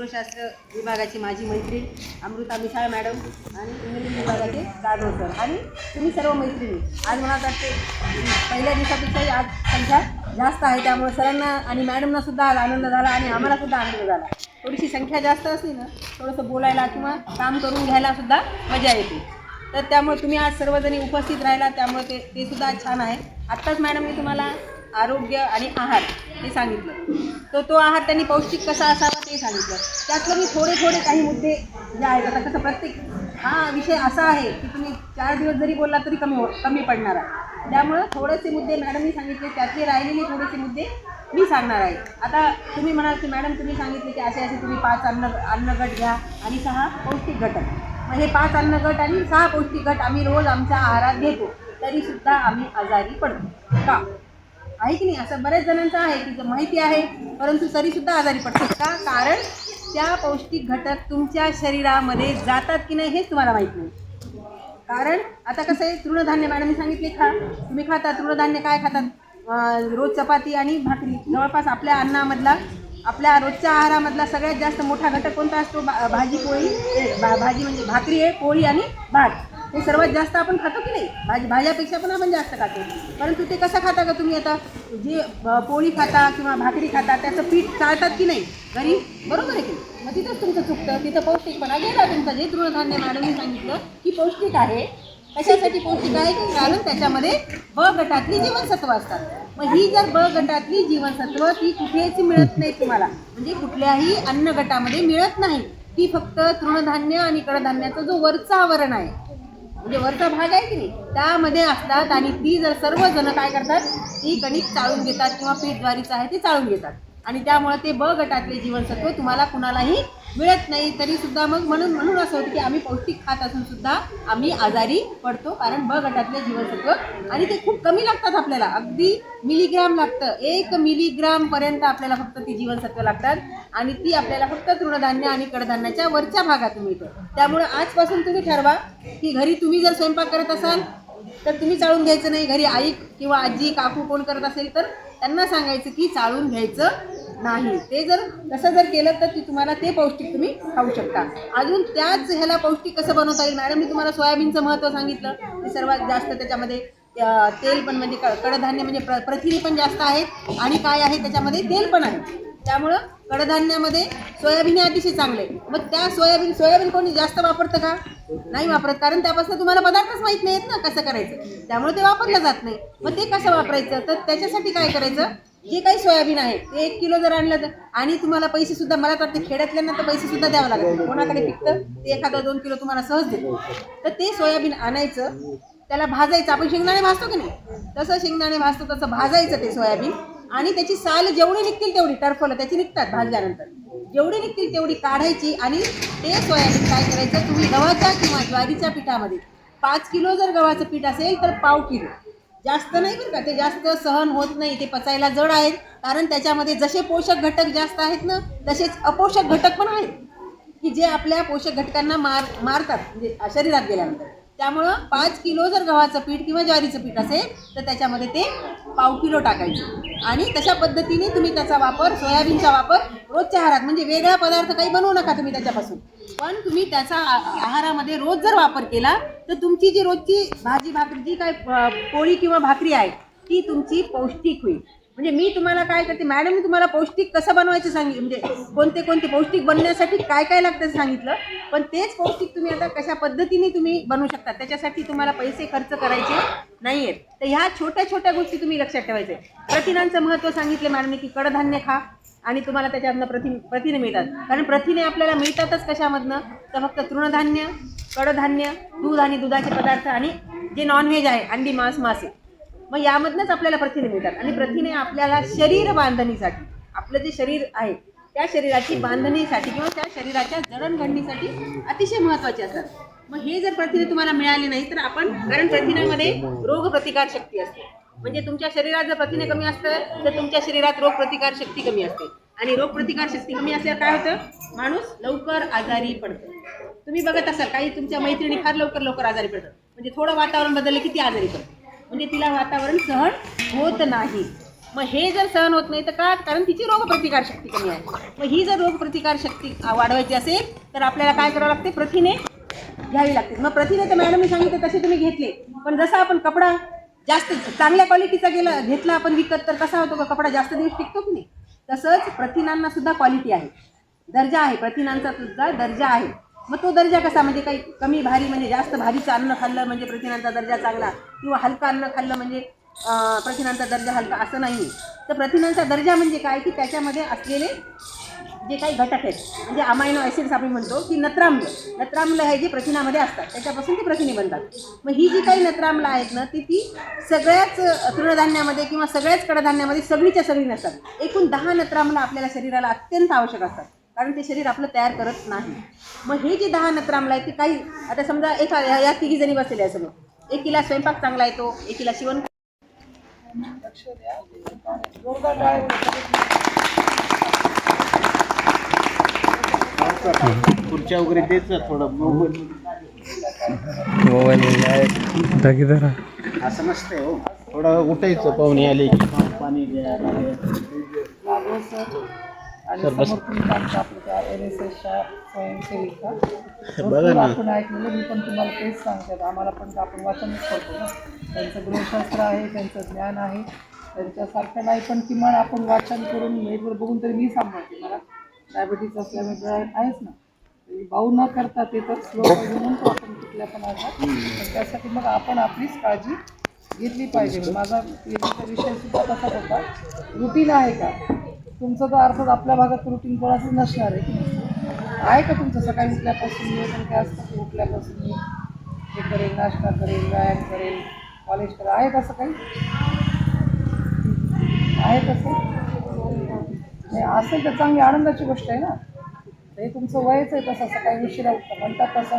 जीवशास्त्र विभागाची माझी मैत्रीण अमृता मिसाळ मॅडम आणि इंग्रजी विभागाचे जाधव सर. आणि तुम्ही सर्व मैत्रिणी. आज मला वाटते पहिल्या दिवसापेक्षाही आज संख्या जास्त आहे. त्यामुळे सरांना आणि मॅडमना सुद्धा आज आनंद झाला आणि आम्हाला सुद्धा आनंद झाला. थोडीशी संख्या जास्त असली ना थोडंसं बोलायला किंवा काम करून घ्यायला सुद्धा मजा येते. तर त्यामुळे तुम्ही आज सर्वजणी उपस्थित राहिला त्यामुळे ते ते सुद्धा छान आहे. आत्ताच मॅडम मी तुम्हाला आरोग्य आणि आहार ते सांगितलं. तर तो आहार त्यांनी पौष्टिक कसा असावा ते सांगितलं. त्यातलं मी थोडे थोडे काही मुद्दे जे आहेत. आता कसं प्रत्येक हा विषय असा आहे की तुम्ही चार दिवस जरी बोलला तरी कमी हो कमी पडणार आहे. त्यामुळं थोडेसे मुद्दे मॅडमनी सांगितले त्यातले राहिलेले थोडेसे मुद्दे मी सांगणार आहे. आता तुम्ही म्हणाल की मॅडम तुम्ही सांगितले की असे असे तुम्ही पाच अन्न अन्नगट घ्या आणि सहा पौष्टिक घटक. मग हे पाच अन्नगट आणि सहा पौष्टिक घट आम्ही रोज आमच्या आहारात घेतो. तरीसुद्धा आम्ही आजारी पडतो. का? आहे की नाही? असं बऱ्याच जणांचं आहे की माहिती आहे परंतु तरीसुद्धा आजारी पडतात का? कारण त्या पौष्टिक घटक तुमच्या शरीरामध्ये जातात की नाही हेच तुम्हाला माहीत नाही. कारण आता कसं आहे तृणधान्य मॅडमने सांगितले खा. तुम्ही खाता तृणधान्य काय खातात? रोज चपाती आणि भाकरी. जवळपास आपल्या अन्नामधला आपल्या रोजच्या आहारामधला सगळ्यात जास्त मोठा घटक कोणता असतो? भाजी पोळी. भा भाजी म्हणजे भाकरी आहे पोळी आणि भात. हे सर्वात जास्त आपण खातो की नाही? भाजी भाज्यापेक्षा पण आपण जास्त खातो. परंतु ते कसं खाता का तुम्ही आता? जे पोळी खाता किंवा भाकरी खाता त्याचं पीठ चाळतात की नाही? घरी? बरोबर आहे की मग तिथंच तुमचं चुकतं. तिथं पौष्टिकपणा गेला तुमचा जे तृणधान्य मॅडमने सांगितलं की पौष्टिक आहे. कशासाठी पौष्टिक आहे? की कारण त्याच्यामध्ये ब गटातली जीवनसत्व असतात. मग ही जर ब गटातली जीवनसत्व ती कुठेच मिळत नाही तुम्हाला. म्हणजे कुठल्याही अन्न गटामध्ये मिळत नाही. ती फक्त तृणधान्य आणि कडधान्याचा जो वरचा आवरण आहे. म्हणजे वरचा भाग आहे की नाही त्यामध्ये असतात आणि ती जर सर्वजण काय करतात ती कणिक चाळून घेतात किंवा पीठ ज्वारीचं आहे ते चाळून घेतात. आणि त्यामुळे ते ब गटातले जीवनसत्व तुम्हाला कुणालाही मिळत नाही तरी सुद्धा मग म्हणून म्हणून असं होतं की आम्ही पौष्टिक खात असून सुद्धा आम्ही आजारी पडतो कारण ब गटातले जीवनसत्व आणि ते खूप कमी लागतात आपल्याला. अगदी मिलीग्राम लागतं. एक मिलीग्राम पर्यंत आपल्याला फक्त ती जीवनसत्व लागतात आणि ती आपल्याला फक्त तृणधान्य आणि कडधान्याच्या वरच्या भागातून मिळतं. त्यामुळे आजपासून तुम्ही ठरवा की घरी तुम्ही जर स्वयंपाक करत असाल तर तुम्ही चाळून घ्यायचं नाही. घरी आई किंवा आजी काकू कोण करत असेल तर त्यांना सांगायचं की चाळून घ्यायचं नाही. ते जर तसं जर केलं तर ती तुम्हाला ते पौष्टिक तुम्ही खाऊ शकता. अजून त्याच ह्याला पौष्टिक कसं बनवता येईल? मॅडम मी तुम्हाला सोयाबीनचं महत्त्व सांगितलं. ते सर्वात जास्त त्याच्यामध्ये तेल पण म्हणजे क- कडधान्य म्हणजे प्र प्रथिने पण जास्त आहेत आणि काय आहे त्याच्यामध्ये? तेल पण आहे. त्यामुळं कडधान्यामध्ये सोयाबीन हे अतिशय चांगले मग त्या सोयाबीन सोयाबीन कोणी जास्त वापरतं का? नाही वापरत. कारण त्यापासून तुम्हाला पदार्थच माहीत नाहीत ना कसं करायचं. त्यामुळे ते वापरलं जात नाही. मग ते कसं वापरायचं? तर त्याच्यासाठी काय करायचं? जे काही सोयाबीन आहे. ते एक किलो जर आणलं तर आणि तुम्हाला पैसे सुद्धा मला तर वाटतं खेड्यातल्यांना तर पैसे सुद्धा द्यावं लागतात कोणाकडे पिकतं ते एखादं दोन किलो तुम्हाला सहज देतो तर ते सोयाबीन आणायचं त्याला भाजायचं. आपण शेंगदाणे भाजतो की नाही? तसं शेंगदाणे भाजतो तसं भाजायचं ते सोयाबीन. आणि त्याची साल जेवढी निघतील तेवढी टर्फलं त्याची निघतात भाजल्यानंतर. जेवढी निघतील तेवढी काढायची आणि ते सोयाबीन काय करायचं तुम्ही गव्हाच्या किंवा ज्वारीच्या पिठामध्ये पाच किलो जर गव्हाचं पीठ असेल तर पाव किलो. जास्त नाही बरं का ते जास्त सहन होत नाही ते पचायला जड आहेत. कारण त्याच्यामध्ये जसे पोषक घटक जास्त आहेत ना तसेच अपोषक घटक पण आहेत. की जे आपल्या पोषक घटकांना मार मारतात म्हणजे शरीरात गेल्यानंतर. त्यामुळं पाच किलो जर गव्हाचं पीठ किंवा ज्वारीचं पीठ असेल तर त्याच्यामध्ये ते पाव किलो टाकायचं. आणि तशा पद्धतीने तुम्ही त्याचा वापर सोयाबीनचा वापर रोजच्या आहारात म्हणजे वेगळा पदार्थ काही बनवू नका तुम्ही त्याच्यापासून. पण तुम्ही त्याचा आहारामध्ये रोज जर वापर केला तर तुमची जी रोजची भाजी भाकरी जी काय पोळी किंवा भाकरी आहे ती तुमची पौष्टिक होईल. म्हणजे मी तुम्हाला काय करते मॅडम मी तुम्हाला पौष्टिक कसं बनवायचं सांगितलं म्हणजे कोणते कोणते पौष्टिक बनण्यासाठी काय काय लागतं सांगितलं पण तेच पौष्टिक तुम्ही आता कशा पद्धतीने तुम्ही बनवू शकता त्याच्यासाठी तुम्हाला पैसे खर्च करायचे नाही आहेत तर ह्या छोट्या छोट्या गोष्टी तुम्ही लक्षात ठेवायच्या प्रथिनांचं महत्त्व सांगितलं मॅडमने की कडधान्य खा आणि तुम्हाला त्याच्यामधनं प्रथिन प्रथिने मिळतात. कारण प्रथिने आपल्याला मिळतातच कशामधनं? तर फक्त तृणधान्य कडधान्य दूध आणि दुधाचे पदार्थ आणि जे नॉनव्हेज आहे अंडी मांस मासे. मग यामधनंच आपल्याला प्रथिने मिळतात. आणि प्रथिने आपल्याला शरीर बांधणीसाठी आपलं जे शरीर आहे त्या शरीराची बांधणीसाठी किंवा त्या शरीराच्या जडणघडणीसाठी अतिशय महत्त्वाचे असतात. मग हे जर प्रथिने तुम्हाला मिळाले नाही तर आपण कारण प्रथिनामध्ये रोगप्रतिकार शक्ती असते. म्हणजे तुमच्या शरीरात जर प्रथिने कमी असतं तर तुमच्या शरीरात रोगप्रतिकार शक्ती कमी असते. आणि रोगप्रतिकार शक्ती कमी असल्यावर काय होतं? माणूस लवकर आजारी पडतो. तुम्ही बघत असाल काही तुमच्या मैत्रिणी फार लवकर लवकर आजारी पडतात. म्हणजे थोडं वातावरण बदललं की ती आजारी पडते म्हणजे तिला वातावरण सहन होत नाही. मग हे जर सहन होत नाही तर का? कारण तिची रोगप्रतिकार शक्ती कमी आहे. मग ही जर रोगप्रतिकार शक्ती वाढवायची असेल तर आपल्याला काय करावं लागते? प्रथिने घ्यावी लागते. मग प्रथिने तर मॅडमने सांगितलं तसे तुम्ही घेतले. पण जसं आपण कपडा जास्त चांगल्या क्वालिटीचा गेला घेतला आपण विकत तर कसा होतो का? कपडा जास्त दिवस टिकतो की नाही? तसंच प्रथिनांना सुद्धा क्वालिटी आहे. दर्जा आहे. प्रथिनांचा सुद्धा दर्जा आहे. मग तो दर्जा कसा? म्हणजे काही कमी भारी म्हणजे जास्त भारीचं अन्न खाल्लं म्हणजे प्रथिनांचा दर्जा चांगला किंवा हलकं अन्न खाल्लं म्हणजे प्रथिनांचा दर्जा हलका असं नाही तर प्रथिनांचा दर्जा म्हणजे काय? की त्याच्यामध्ये असलेले जे काही घटक आहेत म्हणजे अमायनो ॲसिड्स आपण म्हणतो की नत्राम्ल. नत्राम्ल हे जे प्रथिनामध्ये असतात त्याच्यापासून ती प्रथिने बनतात. मग ही जी काही नत्राम्ल आहेत ना ती ती सगळ्याच तृणधान्यामध्ये किंवा सगळ्याच कडधान्यामध्ये सगळीच्या सगळी नसतात. एकूण दहा नत्राम्ल आपल्याला शरीराला अत्यंत आवश्यक असतात कारण ते शरीर आपलं तयार करत नाही. मग हे जे दहा नत्राम्ल आहेत ती काही आता समजा एका या या तिघी जणी बसलेल्या आहे समोर एकीला स्वयंपाक चांगला येतो एकीला शिवण खुर्च्या वगैरे देत थोडं मोबाईल मोबाईल धरा असं नसतंय हो थोडं उठायचं पाहुणे आले की. पाणी द्या आणि. समोर तुम्ही त्या एन एस एसच्या स्वयंसेविका बघा भरपूर. आपण ऐकलेलं मी पण तुम्हाला तेच सांगते आम्हाला पण आपण वाचनच करतो ना त्यांचं गृहशास्त्र आहे त्यांचं ज्ञान आहे. त्यांच्यासारखं नाही पण किमान आपण वाचन करून नेटवर बघून तरी मी सांभाळते डायबिटीज असल्यामुळे आहे- आहेच ना. भाऊ न करता ते तर स्लो पाहिजे म्हणतो आपण कुठल्या पण आजार. पण त्यासाठी मग आपण आपलीच काळजी घेतली पाहिजे. माझा PhD विषय सुद्धा तसाच होता. रुटीन आहे का? तुमचं तर अर्थात आपल्या भागात रुटीन कोणाचं नसणार आहे की? आहे का तुमचं? सकाळी उठल्यापासून नियोजन काय असतं की उठल्यापासून मी हे करेल नाश्ता करेल व्यायाम करेल कॉलेज करेल. आहे तसं काही? आहे तसं? असेल तर चांगली आनंदाची गोष्ट आहे ना. हे तुमचं वयच आहे तसं असं काही उशिरा उठतं. म्हणतात तसं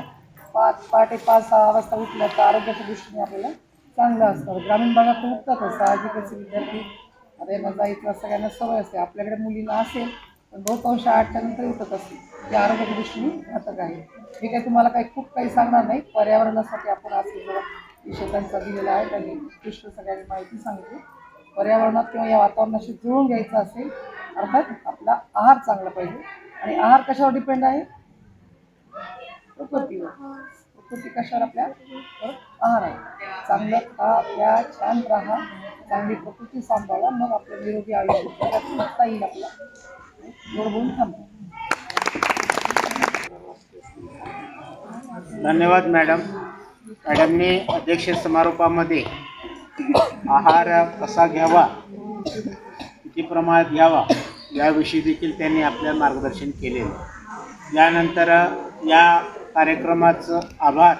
पाच पहाटे पाच सहा वाजता उठलं तर आरोग्याच्या दृष्टीने आपल्याला चांगलं असतं. ग्रामीण भागात तर उठतातच साहजिकच विद्यार्थी अरे मजा इथला सगळ्यांना सवय असते. आपल्याकडे मुलींना असेल पण बहुतांश आठच्या नंतर उठत असते ते आरोग्याच्या दृष्टीने घातक आहे. मी काही तुम्हाला काही खूप काही सांगणार नाही. पर्यावरणासाठी आपण असेल जो विषय त्यांचा दिलेला आहे. त्यांनी उत्कृष्ट सगळ्यांनी माहिती सांगितली. पर्यावरणात किंवा या वातावरणाशी जुळून घ्यायचं असेल अर्थात आपला आहार चांगला पाहिजे. आणि आहार कशावर डिपेंड आहे? प्रकृतीवर. प्रकृती कशावर आपल्या? आहार आहे चांगलं खा प्या छान राहा. चांगली प्रकृती सांभाळा. मग आपलं निरोगी आयुष्य जगात येईल आपला गोड थांबतो धन्यवाद मॅडम. मॅडमने अध्यक्ष समारोपामध्ये आहार कसा घ्यावा? किती प्रमाणात घ्यावा? याविषयी देखील त्यांनी आपल्या मार्गदर्शन केलेलं यानंतर या कार्यक्रमाचं आभार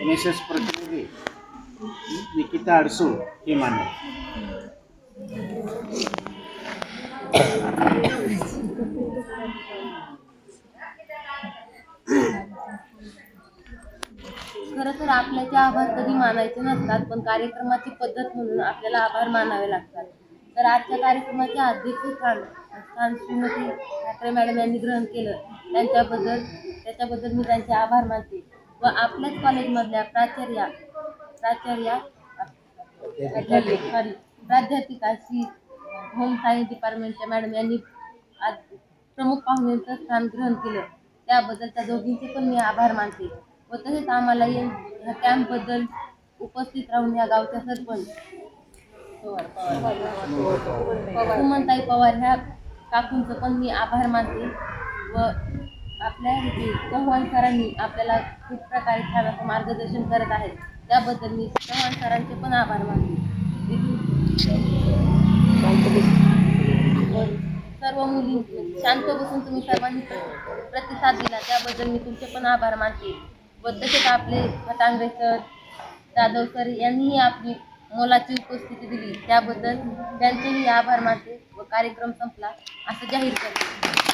एन एस एस प्रतिनिधी निकिता अडसूळ हे मानले. खरं तर आपल्याचे आभार कधी मानायचे नसतात पण कार्यक्रमाची पद्धत म्हणून आपल्याला आभार मानावे लागतात. तर आजच्या कार्यक्रमाचे अध्यक्षस्थान स्थान श्रीमती ठाकरे मॅडम यांनी ग्रहण केलं. त्यांच्याबद्दल त्याच्याबद्दल मी त्यांचे आभार मानते. व आपल्याच कॉलेजमधल्या प्राचार्या प्राचार्या सॉरी प्राध्यापिका श्री होम सायन्स डिपार्टमेंटच्या मॅडम यांनी आज प्रमुख पाहुण्यांचं स्थान ग्रहण केलं. त्याबद्दल त्या दोघींचे पण मी आभार मानते. व तसेच आम्हाला या कॅम्पबद्दल उपस्थित राहून या गावच्या सरपंच सुमनताई पवार ह्या काकूंचं पण मी आभार मानते व आपल्या इथे चव्हाण सरांनी आपल्याला खूप प्रकारे छान मार्गदर्शन करत आहेत. त्याबद्दल मी चव्हाण सरांचे पण आभार मानते. सर्व मुली शांत बसून तुम्ही सर्वांनी प्रतिसाद दिला त्याबद्दल मी तुमचे पण आभार मानते. व तसेच आपले फटांगरे सर जाधव सर यांनीही आपली मोलाची उपस्थिती दिली. त्याबद्दल त्यांचेही आभार मानते व कार्यक्रम संपला. असं जाहीर करते.